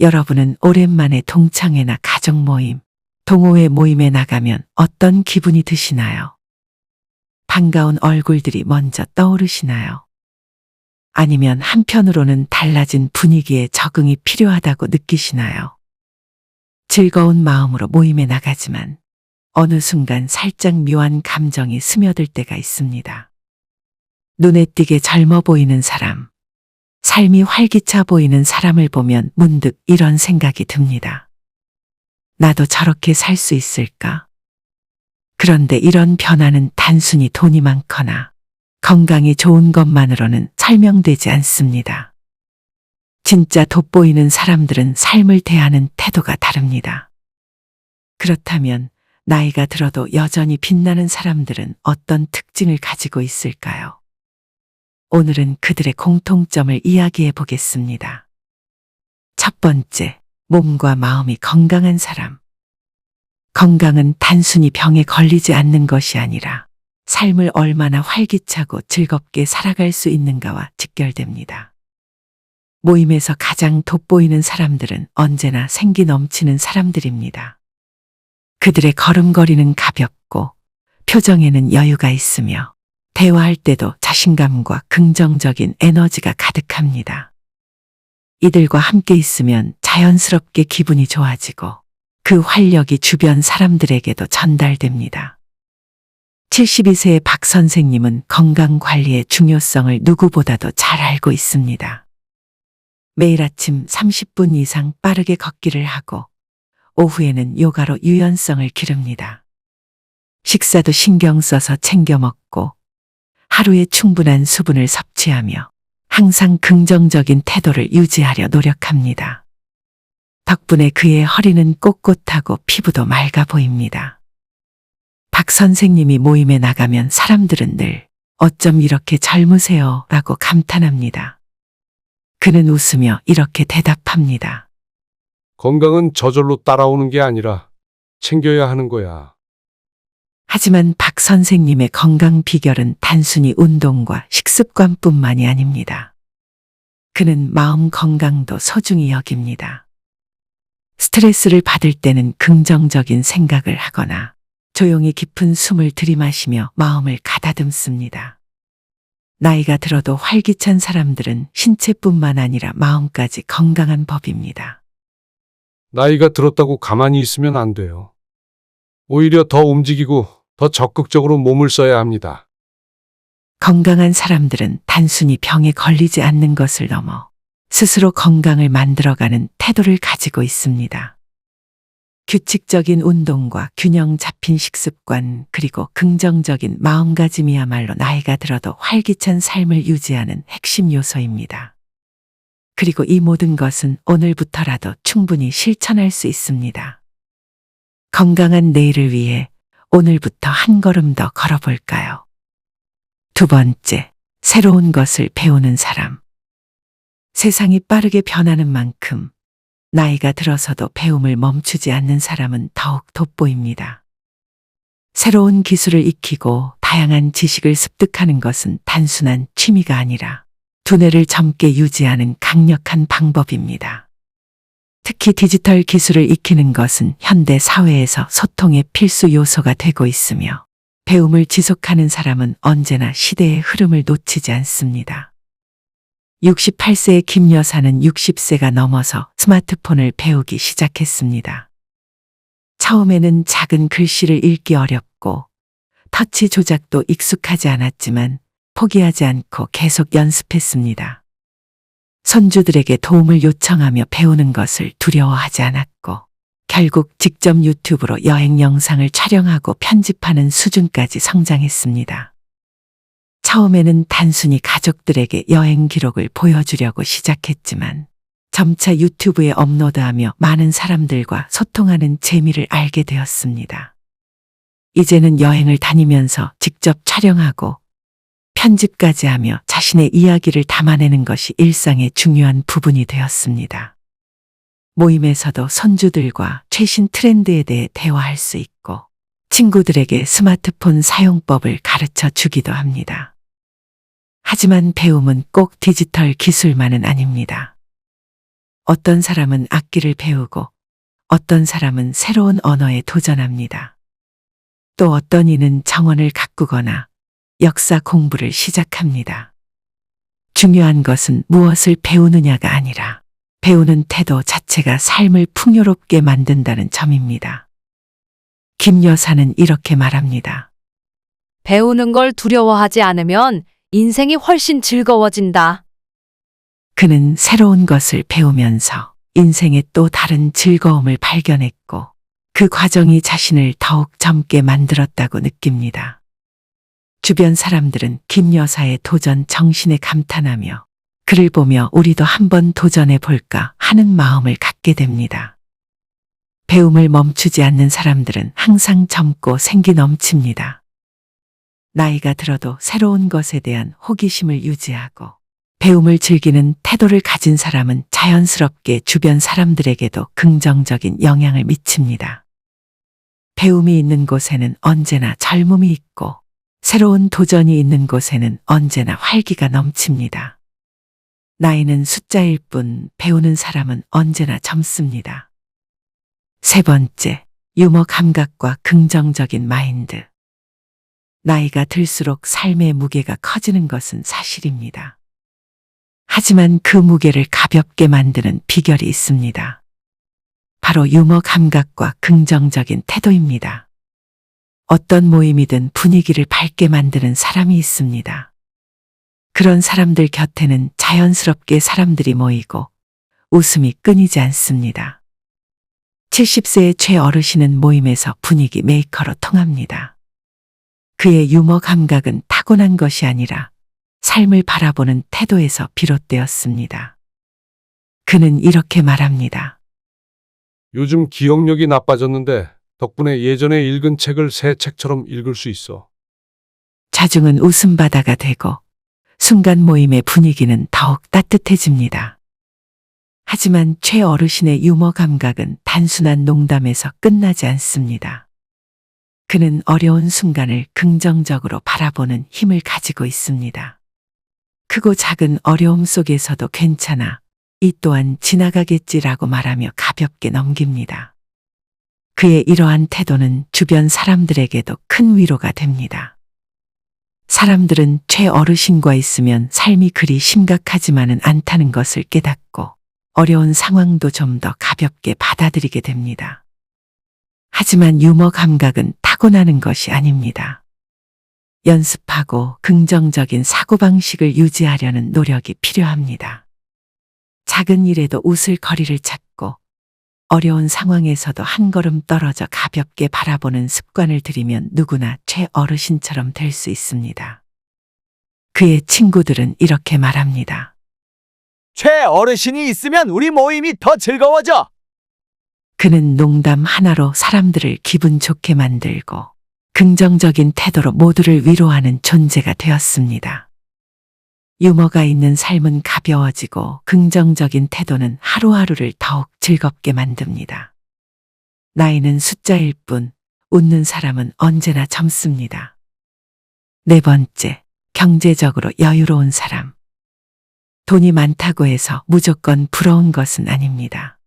여러분은 오랜만에 동창회나 가족 모임, 동호회 모임에 나가면 어떤 기분이 드시나요? 반가운 얼굴들이 먼저 떠오르시나요? 아니면 한편으로는 달라진 분위기에 적응이 필요하다고 느끼시나요? 즐거운 마음으로 모임에 나가지만 어느 순간 살짝 묘한 감정이 스며들 때가 있습니다. 눈에 띄게 젊어 보이는 사람, 삶이 활기차 보이는 사람을 보면 문득 이런 생각이 듭니다. 나도 저렇게 살 수 있을까? 그런데 이런 변화는 단순히 돈이 많거나 건강이 좋은 것만으로는 설명되지 않습니다. 진짜 돋보이는 사람들은 삶을 대하는 태도가 다릅니다. 그렇다면 나이가 들어도 여전히 빛나는 사람들은 어떤 특징을 가지고 있을까요? 오늘은 그들의 공통점을 이야기해 보겠습니다. 첫 번째, 몸과 마음이 건강한 사람. 건강은 단순히 병에 걸리지 않는 것이 아니라 삶을 얼마나 활기차고 즐겁게 살아갈 수 있는가와 직결됩니다. 모임에서 가장 돋보이는 사람들은 언제나 생기 넘치는 사람들입니다. 그들의 걸음걸이는 가볍고 표정에는 여유가 있으며 대화할 때도 자신감과 긍정적인 에너지가 가득합니다. 이들과 함께 있으면 자연스럽게 기분이 좋아지고 그 활력이 주변 사람들에게도 전달됩니다. 72세의 박 선생님은 건강 관리의 중요성을 누구보다도 잘 알고 있습니다. 매일 아침 30분 이상 빠르게 걷기를 하고 오후에는 요가로 유연성을 기릅니다. 식사도 신경 써서 챙겨 먹고 하루에 충분한 수분을 섭취하며 항상 긍정적인 태도를 유지하려 노력합니다. 덕분에 그의 허리는 꼿꼿하고 피부도 맑아 보입니다. 박 선생님이 모임에 나가면 사람들은 늘 어쩜 이렇게 젊으세요? 라고 감탄합니다. 그는 웃으며 이렇게 대답합니다. 건강은 저절로 따라오는 게 아니라 챙겨야 하는 거야. 하지만 박 선생님의 건강 비결은 단순히 운동과 식습관뿐만이 아닙니다. 그는 마음 건강도 소중히 여깁니다. 스트레스를 받을 때는 긍정적인 생각을 하거나 조용히 깊은 숨을 들이마시며 마음을 가다듬습니다. 나이가 들어도 활기찬 사람들은 신체뿐만 아니라 마음까지 건강한 법입니다. 나이가 들었다고 가만히 있으면 안 돼요. 오히려 더 움직이고 더 적극적으로 몸을 써야 합니다. 건강한 사람들은 단순히 병에 걸리지 않는 것을 넘어 스스로 건강을 만들어가는 태도를 가지고 있습니다. 규칙적인 운동과 균형 잡힌 식습관, 그리고 긍정적인 마음가짐이야말로 나이가 들어도 활기찬 삶을 유지하는 핵심 요소입니다. 그리고 이 모든 것은 오늘부터라도 충분히 실천할 수 있습니다. 건강한 내일을 위해 오늘부터 한 걸음 더 걸어볼까요? 두 번째, 새로운 것을 배우는 사람. 세상이 빠르게 변하는 만큼 나이가 들어서도 배움을 멈추지 않는 사람은 더욱 돋보입니다. 새로운 기술을 익히고 다양한 지식을 습득하는 것은 단순한 취미가 아니라 두뇌를 젊게 유지하는 강력한 방법입니다. 특히 디지털 기술을 익히는 것은 현대 사회에서 소통의 필수 요소가 되고 있으며 배움을 지속하는 사람은 언제나 시대의 흐름을 놓치지 않습니다. 68세의 김 여사는 60세가 넘어서 스마트폰을 배우기 시작했습니다. 처음에는 작은 글씨를 읽기 어렵고 터치 조작도 익숙하지 않았지만 포기하지 않고 계속 연습했습니다. 선주들에게 도움을 요청하며 배우는 것을 두려워하지 않았고 결국 직접 유튜브로 여행 영상을 촬영하고 편집하는 수준까지 성장했습니다. 처음에는 단순히 가족들에게 여행 기록을 보여주려고 시작했지만 점차 유튜브에 업로드하며 많은 사람들과 소통하는 재미를 알게 되었습니다. 이제는 여행을 다니면서 직접 촬영하고 편집까지 하며 자신의 이야기를 담아내는 것이 일상의 중요한 부분이 되었습니다. 모임에서도 선주들과 최신 트렌드에 대해 대화할 수 있고 친구들에게 스마트폰 사용법을 가르쳐 주기도 합니다. 하지만 배움은 꼭 디지털 기술만은 아닙니다. 어떤 사람은 악기를 배우고 어떤 사람은 새로운 언어에 도전합니다. 또 어떤 이는 정원을 가꾸거나 역사 공부를 시작합니다. 중요한 것은 무엇을 배우느냐가 아니라 배우는 태도 자체가 삶을 풍요롭게 만든다는 점입니다. 김 여사는 이렇게 말합니다. 배우는 걸 두려워하지 않으면 인생이 훨씬 즐거워진다. 그는 새로운 것을 배우면서 인생의 또 다른 즐거움을 발견했고 그 과정이 자신을 더욱 젊게 만들었다고 느낍니다. 주변 사람들은 김 여사의 도전 정신에 감탄하며 그를 보며 우리도 한번 도전해 볼까 하는 마음을 갖게 됩니다. 배움을 멈추지 않는 사람들은 항상 젊고 생기 넘칩니다. 나이가 들어도 새로운 것에 대한 호기심을 유지하고 배움을 즐기는 태도를 가진 사람은 자연스럽게 주변 사람들에게도 긍정적인 영향을 미칩니다. 배움이 있는 곳에는 언제나 젊음이 있고 새로운 도전이 있는 곳에는 언제나 활기가 넘칩니다. 나이는 숫자일 뿐 배우는 사람은 언제나 젊습니다. 세 번째, 유머 감각과 긍정적인 마인드. 나이가 들수록 삶의 무게가 커지는 것은 사실입니다. 하지만 그 무게를 가볍게 만드는 비결이 있습니다. 바로 유머 감각과 긍정적인 태도입니다. 어떤 모임이든 분위기를 밝게 만드는 사람이 있습니다. 그런 사람들 곁에는 자연스럽게 사람들이 모이고 웃음이 끊이지 않습니다. 70세의 최 어르신은 모임에서 분위기 메이커로 통합니다. 그의 유머 감각은 타고난 것이 아니라 삶을 바라보는 태도에서 비롯되었습니다. 그는 이렇게 말합니다. 요즘 기억력이 나빠졌는데 덕분에 예전에 읽은 책을 새 책처럼 읽을 수 있어. 자중은 웃음바다가 되고 순간 모임의 분위기는 더욱 따뜻해집니다. 하지만 최 어르신의 유머 감각은 단순한 농담에서 끝나지 않습니다. 그는 어려운 순간을 긍정적으로 바라보는 힘을 가지고 있습니다. 크고 작은 어려움 속에서도 괜찮아. 이 또한 지나가겠지라고 말하며 가볍게 넘깁니다. 그의 이러한 태도는 주변 사람들에게도 큰 위로가 됩니다. 사람들은 최 어르신과 있으면 삶이 그리 심각하지만은 않다는 것을 깨닫고 어려운 상황도 좀 더 가볍게 받아들이게 됩니다. 하지만 유머 감각은 타고나는 것이 아닙니다. 연습하고 긍정적인 사고방식을 유지하려는 노력이 필요합니다. 작은 일에도 웃을 거리를 찾고 어려운 상황에서도 한 걸음 떨어져 가볍게 바라보는 습관을 들이면 누구나 최 어르신처럼 될 수 있습니다. 그의 친구들은 이렇게 말합니다. 최 어르신이 있으면 우리 모임이 더 즐거워져. 그는 농담 하나로 사람들을 기분 좋게 만들고 긍정적인 태도로 모두를 위로하는 존재가 되었습니다. 유머가 있는 삶은 가벼워지고 긍정적인 태도는 하루하루를 더욱 즐겁게 만듭니다. 나이는 숫자일 뿐 웃는 사람은 언제나 젊습니다. 네 번째, 경제적으로 여유로운 사람. 돈이 많다고 해서 무조건 부러운 것은 아닙니다.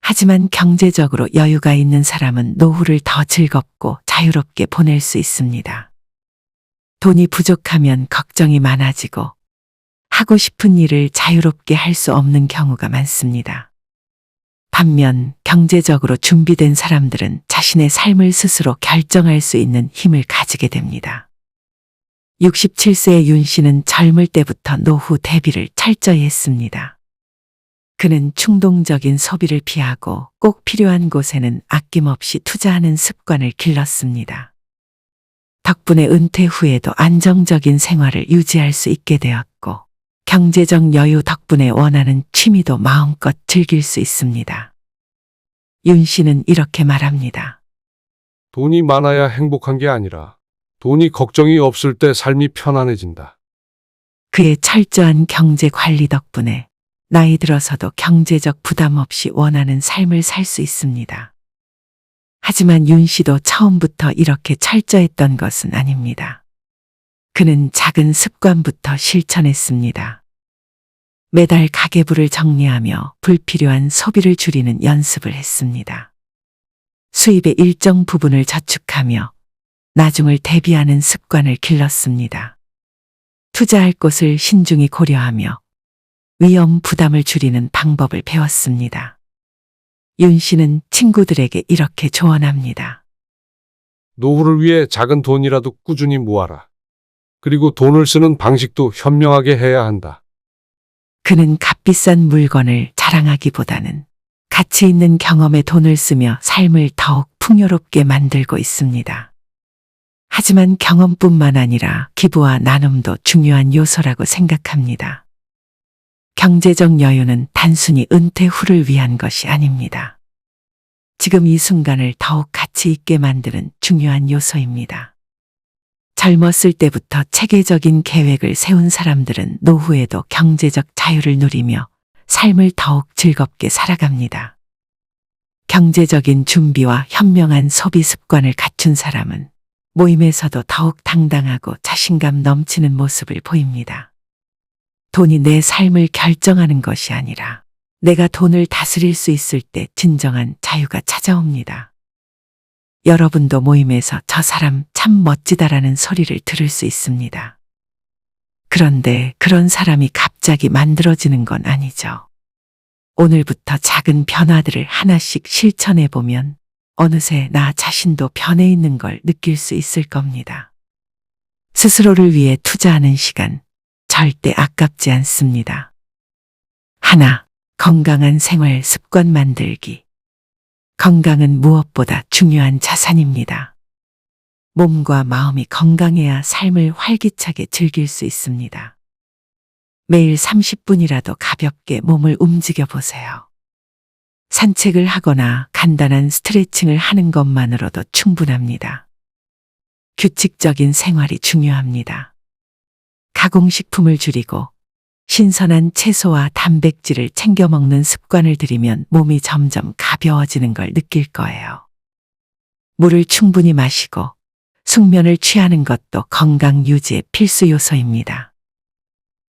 하지만 경제적으로 여유가 있는 사람은 노후를 더 즐겁고 자유롭게 보낼 수 있습니다. 돈이 부족하면 걱정이 많아지고 하고 싶은 일을 자유롭게 할 수 없는 경우가 많습니다. 반면 경제적으로 준비된 사람들은 자신의 삶을 스스로 결정할 수 있는 힘을 가지게 됩니다. 67세의 윤 씨는 젊을 때부터 노후 대비를 철저히 했습니다. 그는 충동적인 소비를 피하고 꼭 필요한 곳에는 아낌없이 투자하는 습관을 길렀습니다. 덕분에 은퇴 후에도 안정적인 생활을 유지할 수 있게 되었고, 경제적 여유 덕분에 원하는 취미도 마음껏 즐길 수 있습니다. 윤 씨는 이렇게 말합니다. 돈이 많아야 행복한 게 아니라 돈이 걱정이 없을 때 삶이 편안해진다. 그의 철저한 경제 관리 덕분에 나이 들어서도 경제적 부담 없이 원하는 삶을 살 수 있습니다. 하지만 윤 씨도 처음부터 이렇게 철저했던 것은 아닙니다. 그는 작은 습관부터 실천했습니다. 매달 가계부를 정리하며 불필요한 소비를 줄이는 연습을 했습니다. 수입의 일정 부분을 저축하며 나중을 대비하는 습관을 길렀습니다. 투자할 곳을 신중히 고려하며 위험 부담을 줄이는 방법을 배웠습니다. 윤 씨는 친구들에게 이렇게 조언합니다. 노후를 위해 작은 돈이라도 꾸준히 모아라. 그리고 돈을 쓰는 방식도 현명하게 해야 한다. 그는 값비싼 물건을 자랑하기보다는 가치 있는 경험에 돈을 쓰며 삶을 더욱 풍요롭게 만들고 있습니다. 하지만 경험뿐만 아니라 기부와 나눔도 중요한 요소라고 생각합니다. 경제적 여유는 단순히 은퇴 후를 위한 것이 아닙니다. 지금 이 순간을 더욱 가치 있게 만드는 중요한 요소입니다. 젊었을 때부터 체계적인 계획을 세운 사람들은 노후에도 경제적 자유를 누리며 삶을 더욱 즐겁게 살아갑니다. 경제적인 준비와 현명한 소비 습관을 갖춘 사람은 모임에서도 더욱 당당하고 자신감 넘치는 모습을 보입니다. 돈이 내 삶을 결정하는 것이 아니라 내가 돈을 다스릴 수 있을 때 진정한 자유가 찾아옵니다. 여러분도 모임에서 저 사람 참 멋지다라는 소리를 들을 수 있습니다. 그런데 그런 사람이 갑자기 만들어지는 건 아니죠. 오늘부터 작은 변화들을 하나씩 실천해 보면 어느새 나 자신도 변해 있는 걸 느낄 수 있을 겁니다. 스스로를 위해 투자하는 시간 절대 아깝지 않습니다. 하나, 건강한 생활 습관 만들기. 건강은 무엇보다 중요한 자산입니다. 몸과 마음이 건강해야 삶을 활기차게 즐길 수 있습니다. 매일 30분이라도 가볍게 몸을 움직여 보세요. 산책을 하거나 간단한 스트레칭을 하는 것만으로도 충분합니다. 규칙적인 생활이 중요합니다. 가공식품을 줄이고 신선한 채소와 단백질을 챙겨 먹는 습관을 들이면 몸이 점점 가벼워지는 걸 느낄 거예요. 물을 충분히 마시고 숙면을 취하는 것도 건강 유지의 필수 요소입니다.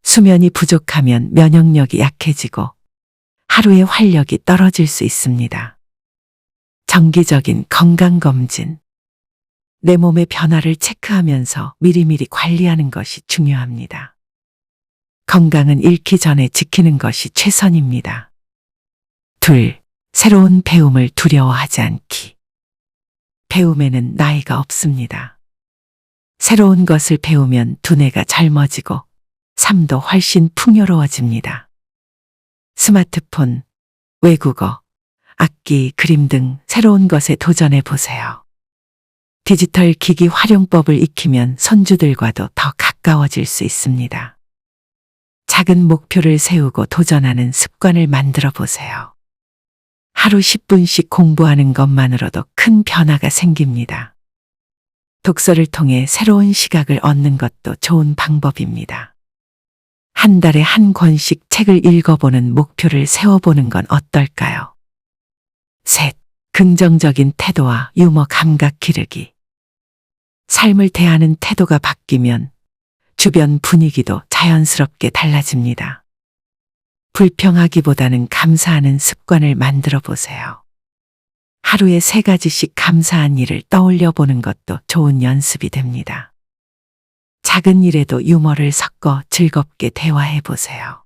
수면이 부족하면 면역력이 약해지고 하루의 활력이 떨어질 수 있습니다. 정기적인 건강검진. 내 몸의 변화를 체크하면서 미리미리 관리하는 것이 중요합니다. 건강은 잃기 전에 지키는 것이 최선입니다. 둘, 새로운 배움을 두려워하지 않기. 배움에는 나이가 없습니다. 새로운 것을 배우면 두뇌가 젊어지고 삶도 훨씬 풍요로워집니다. 스마트폰, 외국어, 악기, 그림 등 새로운 것에 도전해 보세요. 디지털 기기 활용법을 익히면 선주들과도 더 가까워질 수 있습니다. 작은 목표를 세우고 도전하는 습관을 만들어 보세요. 하루 10분씩 공부하는 것만으로도 큰 변화가 생깁니다. 독서를 통해 새로운 시각을 얻는 것도 좋은 방법입니다. 한 달에 한 권씩 책을 읽어보는 목표를 세워보는 건 어떨까요? 셋, 긍정적인 태도와 유머 감각 기르기. 삶을 대하는 태도가 바뀌면 주변 분위기도 자연스럽게 달라집니다. 불평하기보다는 감사하는 습관을 만들어 보세요. 하루에 세 가지씩 감사한 일을 떠올려 보는 것도 좋은 연습이 됩니다. 작은 일에도 유머를 섞어 즐겁게 대화해 보세요.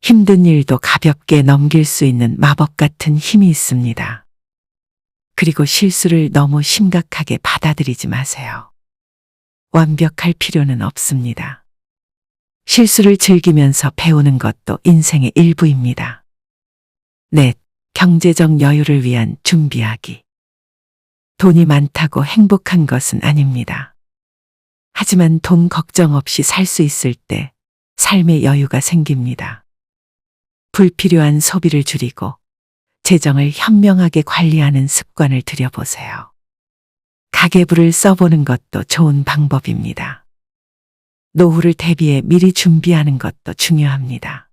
힘든 일도 가볍게 넘길 수 있는 마법 같은 힘이 있습니다. 그리고 실수를 너무 심각하게 받아들이지 마세요. 완벽할 필요는 없습니다. 실수를 즐기면서 배우는 것도 인생의 일부입니다. 넷, 경제적 여유를 위한 준비하기. 돈이 많다고 행복한 것은 아닙니다. 하지만 돈 걱정 없이 살 수 있을 때 삶의 여유가 생깁니다. 불필요한 소비를 줄이고 재정을 현명하게 관리하는 습관을 들여보세요. 가계부를 써보는 것도 좋은 방법입니다. 노후를 대비해 미리 준비하는 것도 중요합니다.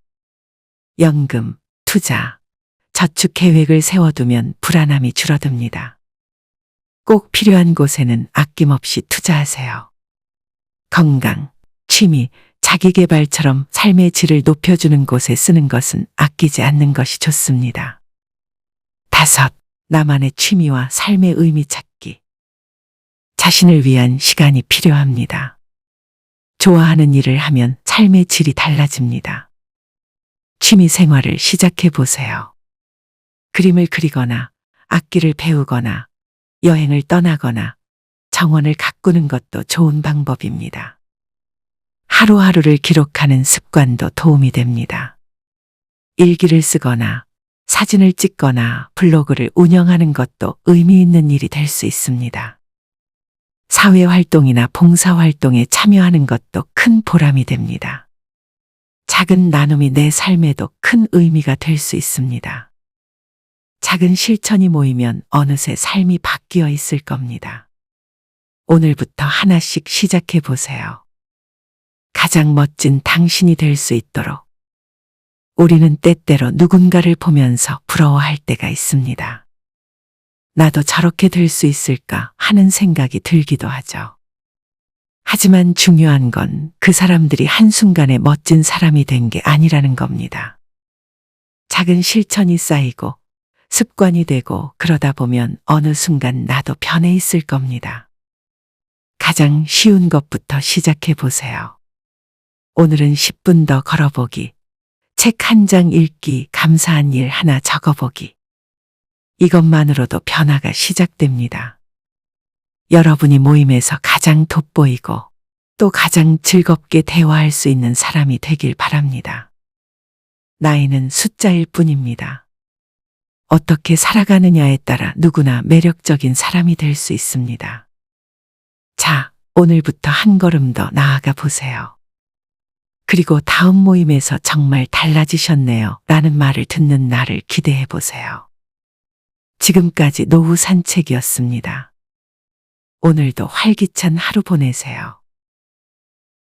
연금, 투자, 저축 계획을 세워두면 불안함이 줄어듭니다. 꼭 필요한 곳에는 아낌없이 투자하세요. 건강, 취미, 자기 개발처럼 삶의 질을 높여주는 곳에 쓰는 것은 아끼지 않는 것이 좋습니다. 다섯, 나만의 취미와 삶의 의미 찾기. 자신을 위한 시간이 필요합니다. 좋아하는 일을 하면 삶의 질이 달라집니다. 취미 생활을 시작해 보세요. 그림을 그리거나 악기를 배우거나 여행을 떠나거나 정원을 가꾸는 것도 좋은 방법입니다. 하루하루를 기록하는 습관도 도움이 됩니다. 일기를 쓰거나 사진을 찍거나 블로그를 운영하는 것도 의미 있는 일이 될 수 있습니다. 사회 활동이나 봉사 활동에 참여하는 것도 큰 보람이 됩니다. 작은 나눔이 내 삶에도 큰 의미가 될 수 있습니다. 작은 실천이 모이면 어느새 삶이 바뀌어 있을 겁니다. 오늘부터 하나씩 시작해 보세요. 가장 멋진 당신이 될 수 있도록 우리는 때때로 누군가를 보면서 부러워할 때가 있습니다. 나도 저렇게 될 수 있을까 하는 생각이 들기도 하죠. 하지만 중요한 건 그 사람들이 한순간에 멋진 사람이 된 게 아니라는 겁니다. 작은 실천이 쌓이고 습관이 되고 그러다 보면 어느 순간 나도 변해 있을 겁니다. 가장 쉬운 것부터 시작해 보세요. 오늘은 10분 더 걸어보기. 책 한 장 읽기, 감사한 일 하나 적어보기. 이것만으로도 변화가 시작됩니다. 여러분이 모임에서 가장 돋보이고 또 가장 즐겁게 대화할 수 있는 사람이 되길 바랍니다. 나이는 숫자일 뿐입니다. 어떻게 살아가느냐에 따라 누구나 매력적인 사람이 될 수 있습니다. 자, 오늘부터 한 걸음 더 나아가 보세요. 그리고 다음 모임에서 정말 달라지셨네요. 라는 말을 듣는 날을 기대해 보세요. 지금까지 노후 산책이었습니다. 오늘도 활기찬 하루 보내세요.